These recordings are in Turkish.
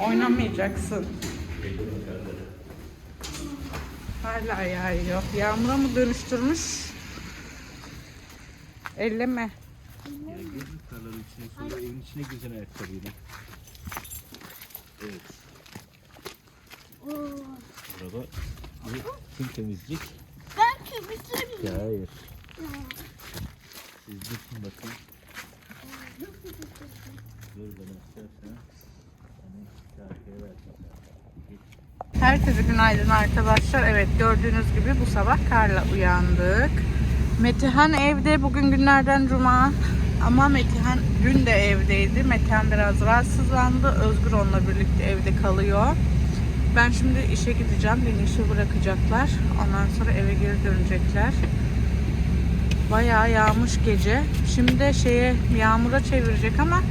Oynamayacaksın. Hala yağıyor. Yağmura mı dönüştürmüş? Elleme. Ya içine sonra evin içine gireceksin ayakkabıyla. Evet. Araba bu kim temizlik? Ben kübüsüm. Ya hayır. Siz bakın bakın. Dur bana istersen. Herkese günaydın arkadaşlar. Evet gördüğünüz gibi bu sabah karla uyandık. Metehan evde bugün günlerden cuma. Ama Metehan dün de evdeydi. Metehan biraz rahatsızlandı. Özgür onunla birlikte evde kalıyor. Ben şimdi işe gideceğim. Beni işe bırakacaklar. Ondan sonra eve geri dönecekler. Bayağı yağmış gece. Şimdi şeye yağmura çevirecek ama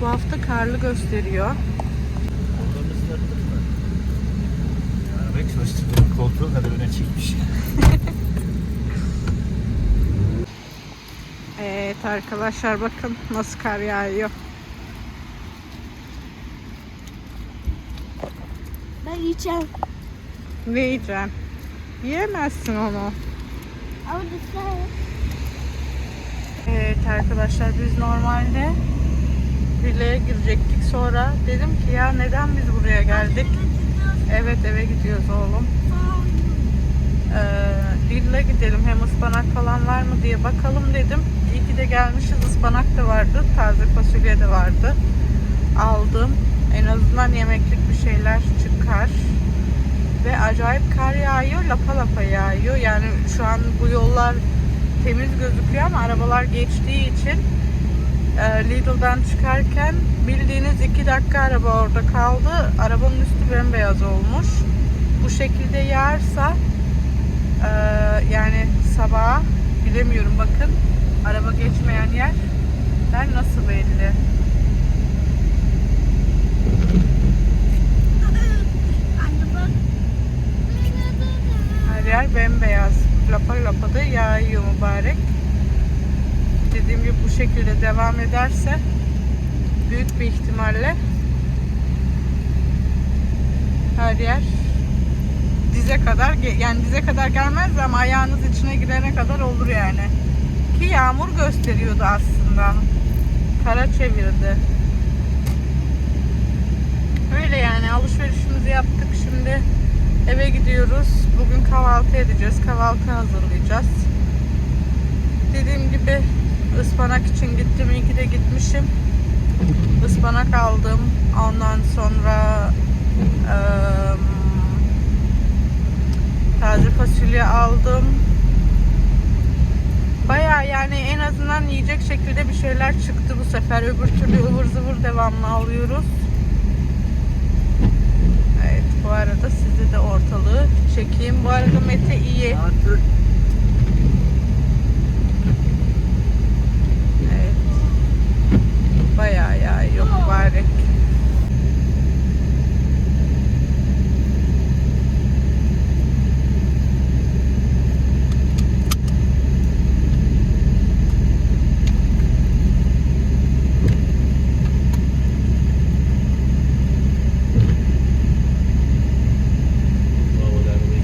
bu hafta karlı gösteriyor. Oradan ıslattın mı? Arabayı çalıştırdım. Koltuğu kadar öne çekmiş. Evet arkadaşlar bakın nasıl kar yağıyor. Ben yiyeceğim. Ne yiyeceksin? Yiyemezsin onu. Ama lütfen. Evet arkadaşlar biz normalde villaya girecektik sonra dedim ki ya neden biz buraya geldik? Evet eve gidiyoruz oğlum. Ee, gidelim hem ıspanak falan var mı diye bakalım dedim. İyi ki de gelmişiz ıspanak da vardı taze fasulye de vardı. Aldım. En azından yemeklik bir şeyler çıkar. Ve acayip kar yağıyor lapa lapa yağıyor. Yani şu an bu yollar temiz gözüküyor ama arabalar geçtiği için Lidl'dan çıkarken bildiğiniz iki dakika araba orada kaldı. Arabanın üstü bembeyaz olmuş. Bu şekilde yağarsa e, yani sabaha bilemiyorum bakın araba geçmeyen yer yer nasıl belli. Her yer bembeyaz. Lapa lapa da yağıyor mübarek. Dediğim gibi bu şekilde devam ederse büyük bir ihtimalle her yer dize kadar yani dize kadar gelmez ama ayağınız içine girene kadar olur yani. Ki yağmur gösteriyordu aslında. Kara çevirdi. Öyle yani alışverişimizi yaptık şimdi eve gidiyoruz. Bugün kahvaltı edeceğiz. Kahvaltı hazırlayacağız. Dediğim gibi ıspanak için gittim. İyi ki de gitmişim. Ispanak aldım. Ondan sonra eee, taze fasulye aldım. Baya yani en azından yiyecek şekilde bir şeyler çıktı bu sefer. Öbür türlü ıvır zıvır devamlı alıyoruz. Evet bu arada size de ortalığı çekeyim. Bu arada Mete iyi. Artık Evet. Bayağı yağıyor mübarek. havalar arabayı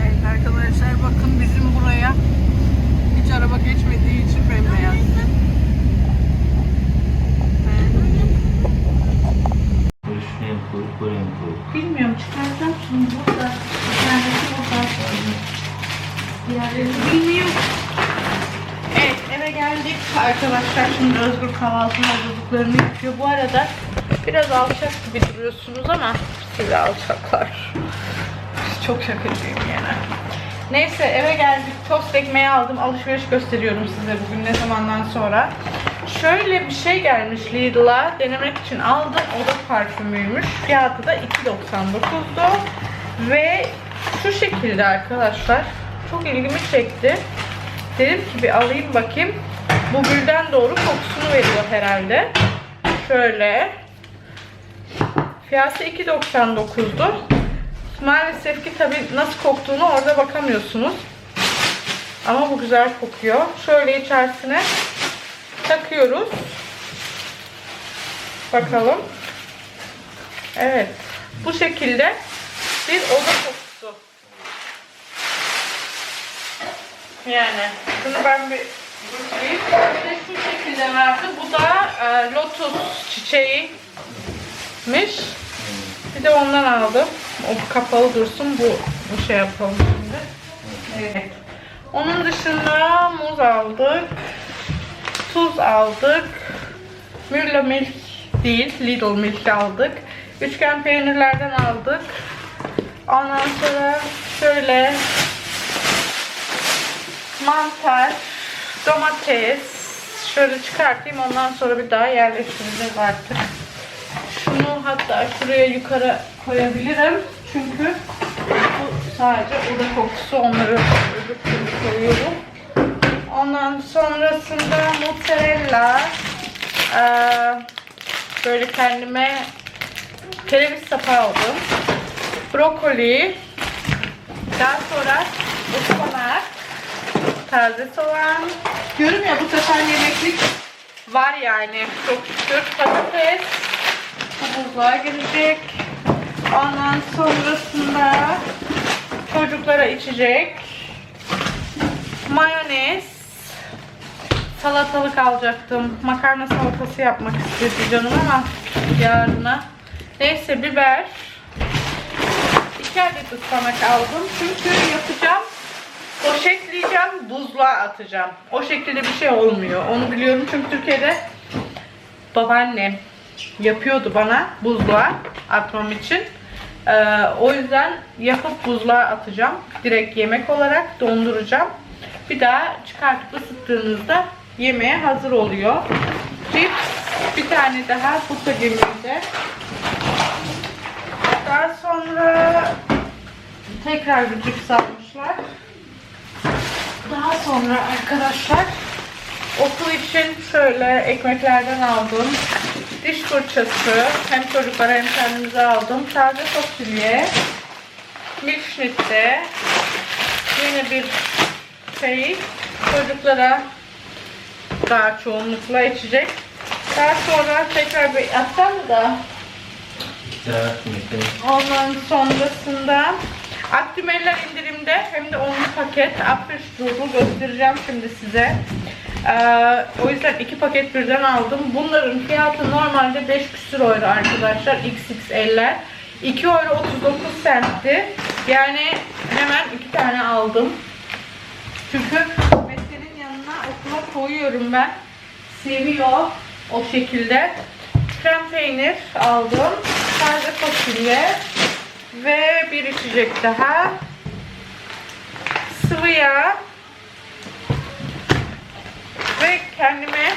Evet arkadaşlar bakın bizim buraya hiç araba geçmediği için bembeyaz. Evet. Barış'ın hem koyup böyle hem koyup. Bilmiyorum çıkaracağım şimdi burada. Bir tanesi burada. Diğerlerini bilmiyorum. Evet eve geldik arkadaşlar. Şimdi Özgür kahvaltı hazırlıklarını yapıyor. Bu arada biraz alçak gibi duruyorsunuz ama siz alçaklar. Çok şakacıyım yani. Neyse eve geldik. Tost ekmeği aldım. Alışveriş gösteriyorum size bugün ne zamandan sonra. Şöyle bir şey gelmiş Lidl'a. Denemek için aldım. O da parfümüymüş. Fiyatı da 2.99'du. Ve şu şekilde arkadaşlar. Çok ilgimi çekti. Dedim ki bir alayım bakayım. Bu gülden doğru kokusunu veriyor herhalde. Şöyle. Fiyatı 2.99'du. Maalesef ki tabii nasıl koktuğunu orada bakamıyorsunuz. Ama bu güzel kokuyor. Şöyle içerisine takıyoruz. Bakalım. Evet. Bu şekilde bir oda kokusu. Yani şunu ben bir göstereyim. Bir de. Bu da e, lotus çiçeğiymiş. Bir de ondan aldım. O kapalı dursun. Bu, bu şey yapalım şimdi. Evet. Onun dışında muz aldık. Tuz aldık. Mürla milk değil, Lidl milk aldık. Üçgen peynirlerden aldık. Ondan sonra şöyle mantar, domates şöyle çıkartayım ondan sonra bir daha yerleştireceğiz artık. Şunu hatta şuraya yukarı koyabilirim. Çünkü bu sadece oda kokusu onları öbür koyuyorum. Ondan sonrasında mozzarella eee, böyle kendime kereviz sapı aldım. Brokoli daha sonra ıspanak taze soğan. Diyorum ya bu sefer yemeklik var yani. Çok şükür patates. Bu buzluğa girecek. Ondan sonrasında çocuklara içecek. Mayonez. Salatalık alacaktım. Makarna salatası yapmak istedi canım ama yarına. Neyse biber. İki adet ıspanak aldım. Çünkü yapacağım. Poşetleyeceğim, buzluğa atacağım. O şekilde bir şey olmuyor. Onu biliyorum çünkü Türkiye'de babaannem yapıyordu bana buzluğa atmam için. Ee, o yüzden yapıp buzluğa atacağım. Direkt yemek olarak donduracağım. Bir daha çıkartıp ısıttığınızda yemeğe hazır oluyor. Cips bir tane daha bu gemimde. Daha sonra tekrar bir cips almışlar. Daha sonra arkadaşlar okul için şöyle ekmeklerden aldım. Diş fırçası hem çocuklara hem kendimize aldım. Taze fasulye. Milkschnitte. Yine bir şey çocuklara daha çoğunlukla içecek. Daha sonra tekrar bir atsam da Ondan sonrasında Aktimeller indirimde hem de onlu paket Apfelstrudel göstereceğim şimdi size. Ee, o yüzden iki paket birden aldım. Bunların fiyatı normalde 5 küsur euro arkadaşlar. XXL'ler. 2 euro 39 centti. Yani hemen iki tane aldım. Çünkü Mete'nin yanına okula koyuyorum ben. Seviyor o şekilde. Krem peynir aldım. Taze fasulye. Ve bir içecek daha. Sıvı yağ. Ve kendime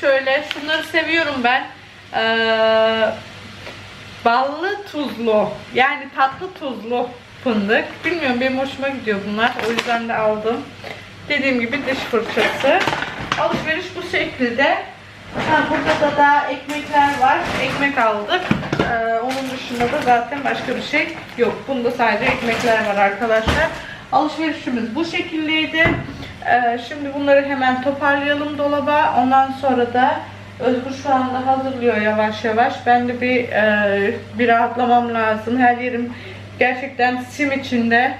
şöyle şunları seviyorum ben. Ee, ballı tuzlu. Yani tatlı tuzlu fındık. Bilmiyorum benim hoşuma gidiyor bunlar. O yüzden de aldım. Dediğim gibi diş fırçası. Alışveriş bu şekilde. Ha, burada da daha ekmekler var. Ekmek aldık. Ee, onun dışında da zaten başka bir şey yok. Bunda sadece ekmekler var arkadaşlar. Alışverişimiz bu şekildeydi. Ee, şimdi bunları hemen toparlayalım dolaba. Ondan sonra da Özgür şu anda hazırlıyor yavaş yavaş. Ben de bir e, bir rahatlamam lazım. Her yerim gerçekten sim içinde.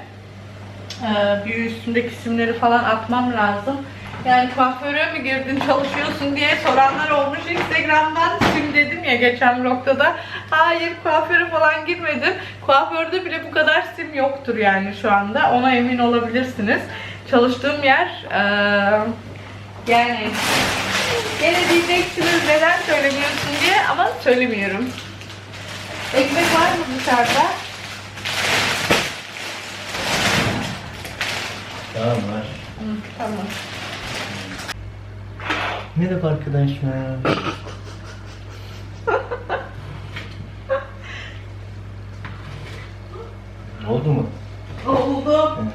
Ee, bir üstündeki simleri falan atmam lazım. Yani kuaföre mü girdin çalışıyorsun diye soranlar olmuş Instagram'dan. Sim dedim ya geçen vlogda da. Hayır kuaföre falan girmedim. Kuaförde bile bu kadar sim yoktur yani şu anda. Ona emin olabilirsiniz. Çalıştığım yer eee, yani gene diyeceksiniz neden söylemiyorsun diye ama söylemiyorum. Ekmek var mı dışarıda? Tamam var. Hı, tamam. Merhaba arkadaşlar. Oldu mu? Oldu. Evet.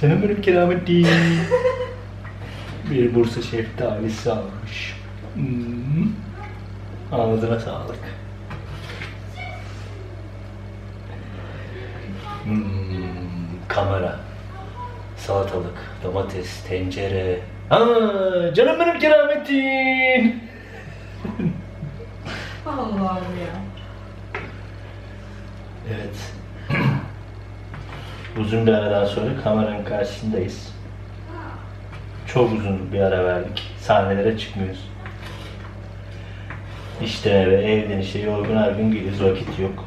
Canım benim kerametim. bir Bursa şeftalisi almış. Hmm. Ağzına sağlık. Hmm, kamera. Salatalık, domates, tencere. Aa, canım benim kerametim. Allah'ım ya. Evet. uzun bir aradan sonra kameranın karşısındayız. Çok uzun bir ara verdik. Sahnelere çıkmıyoruz. İşten eve, evden işe yorgun argın geliyoruz. Vakit yok.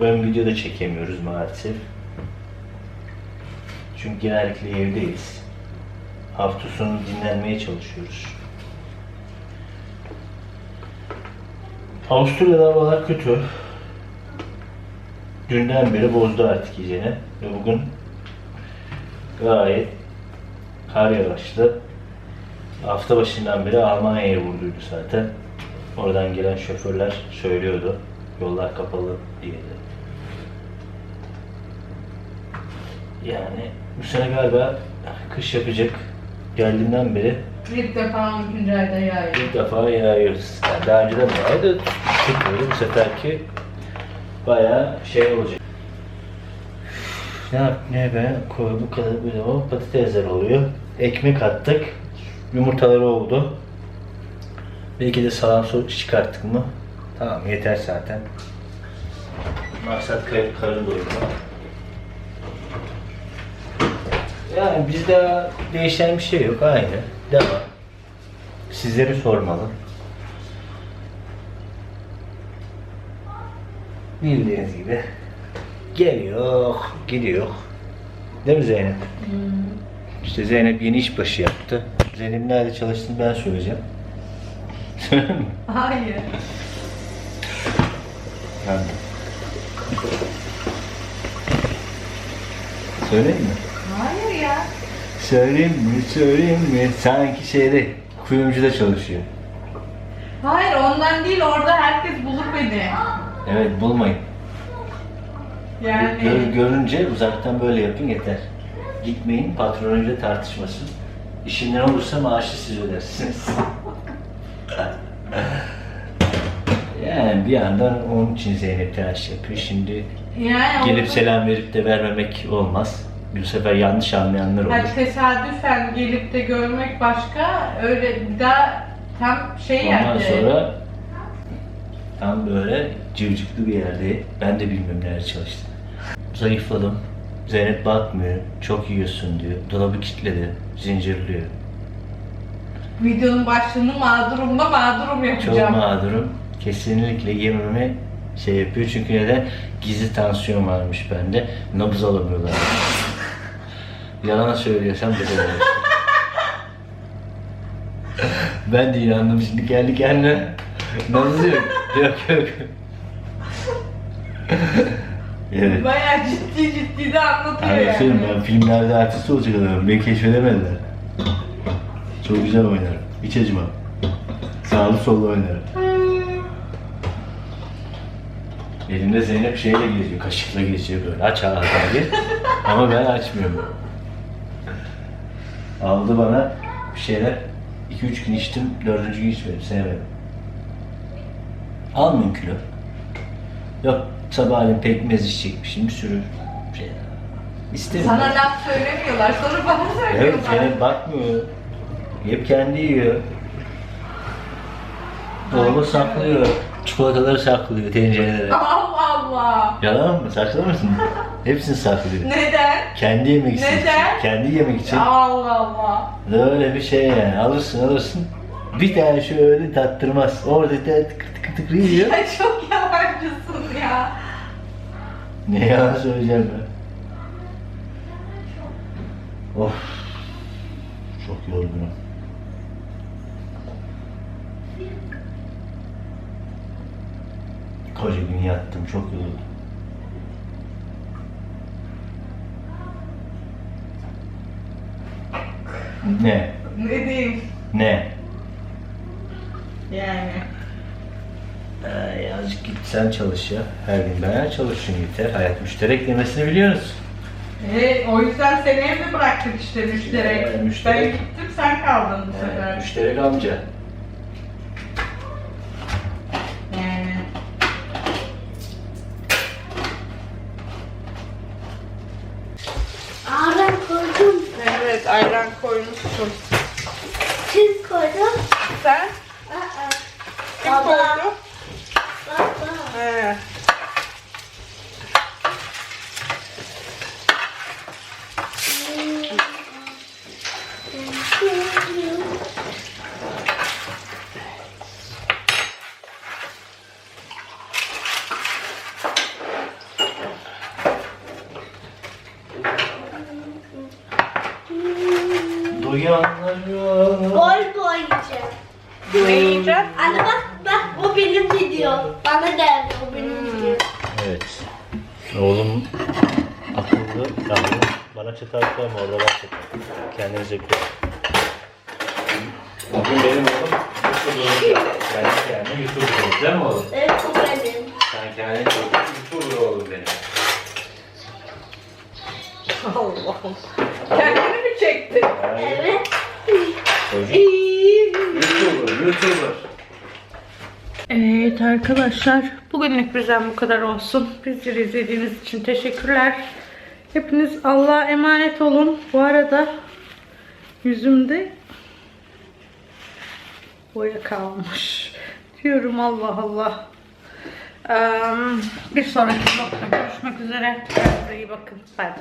Ön video da çekemiyoruz maalesef. Çünkü genellikle evdeyiz. Hafta sonu dinlenmeye çalışıyoruz. Avusturya'da havalar kötü. Dünden beri bozdu artık iyicene. Ve bugün gayet kar yağışlı. Hafta başından beri Almanya'ya vurduydu zaten. Oradan gelen şoförler söylüyordu. Yollar kapalı diye de. Yani bu sene galiba kış yapacak. Geldiğinden beri İlk defa 12. ayda yağıyor. İlk defa yağıyoruz. Yani daha önceden de yağıyordu. Tutmuyordu. Bu seferki bayağı şey olacak. Ne yap ne be? Koy bu kadar böyle o patatesler oluyor. Ekmek attık. Yumurtaları oldu. Belki de salam sos çıkarttık mı? Tamam yeter zaten. Maksat kar karın doyurma. Yani bizde değişen bir şey yok. Aynı. Devam. Sizleri sormalı. Bildiğiniz gibi. Geliyor, gidiyor. Değil mi Zeynep? İşte Zeynep yeni işbaşı yaptı. Zeynep nerede çalıştığını ben söyleyeceğim. Söyleyeyim mi? Hayır. Ben de. Söyleyeyim mi? Söyleyeyim mi? Söyleyeyim mi? Sanki şeyde, kuyumcuda çalışıyor. Hayır ondan değil orada herkes bulur beni. Evet, bulmayın. Yani Gör- görünce uzaktan böyle yapın yeter. Gitmeyin, patron önce tartışmasın. İşinden olursa maaşı siz ödersiniz. yani bir yandan onun için Zeynep telaş yapıyor. Şimdi yani gelip orada- selam verip de vermemek olmaz. Bir sefer yanlış anlayanlar olur. Ha, tesadüfen gelip de görmek başka, öyle bir daha tam şey Ondan yerde. sonra tam böyle cıvcıklı bir yerde. Ben de bilmiyorum nerede çalıştım. Zayıfladım. Zeynep bakmıyor. Çok yiyorsun diyor. Dolabı kilitledi. Zincirliyor. Videonun başlığını mağdurumla mağdurum Çok yapacağım. mağdurum. Kesinlikle yememe şey yapıyor. Çünkü neden? Gizli tansiyon varmış bende. Nabız alamıyorlar. Yalan söylüyorsam da böyle. ben de inandım şimdi kendi kendine. Nabız yok. Yok yok. evet. Bayağı ciddi ciddi de anlatıyor Anlatıyorum yani. ben filmlerde artist olacak adamım. Beni keşfedemediler. Çok güzel oynarım. Hiç acımam. Sağlı sollu oynarım. Elimde Zeynep şeyle geziyor, kaşıkla geziyor böyle. Aç ağzını. Ama ben açmıyorum. Aldı bana bir şeyler. 2-3 gün içtim, dördüncü gün içmedim, sevmedim. Almayın kilo. Yok sabahleyin pekmez içecekmişim, bir sürü şey. İsterim. Sana laf söylemiyorlar, sonra bana Evet, söylüyorlar. Zeynep bakmıyor. Hep kendi yiyor. Dolaba saklıyor. Çikolataları saklıyor tencerelere. Allah Allah. Yalan mı? Saklamasın mı? Hepsini saklıyor. Neden? Kendi yemek için. Neden? Kendi yemek için. Allah Allah. Böyle bir şey yani. Alırsın alırsın. Bir tane şöyle tattırmaz. Orada tıkır tıkır tıkır yiyor. Ya çok yalancısın ya. Ne yalan söyleyeceğim ben. Of. Çok yorgunum. Koca gün yattım, çok yoruldum. Ne? Ne diyeyim? Ne? Yani. Ee, azıcık git sen çalış ya. Her gün ben çalışıyorum yeter. Hayat müşterek demesini biliyoruz. E, o yüzden seni evde bıraktık işte müşterek. Evet, müşterek. Ben gittim sen kaldın bu sefer. Ee, müşterek amca. Evet ayran koymuşsun. Kim koydum? Sen? Aa. Kim Baba. koydu? Baba. He. Duyanlar Gol boyayacağım. Ne yiyeceksin? Anne bak bak o benim video. Bana geldi o benim video. Evet. Oğlum akıllı. Yavrum bana çatal koyma orada var çatal. Kendinize koyun. Bugün benim oğlum YouTuber'ım. Kendi kendine YouTuber'ım değil mi oğlum? Evet o benim. Sen kendine çok YouTuber oğlum benim. Allah'ım. Kendini mi çektin? Evet. Çocuk. YouTuber, YouTuber. Evet arkadaşlar bugünlük bizden bu kadar olsun. Bizleri izlediğiniz için teşekkürler. Hepiniz Allah'a emanet olun. Bu arada yüzümde boya kalmış. Diyorum Allah Allah. Eee, bir sonraki vlogda görüşmek üzere. Kendinize iyi bakın. Bay.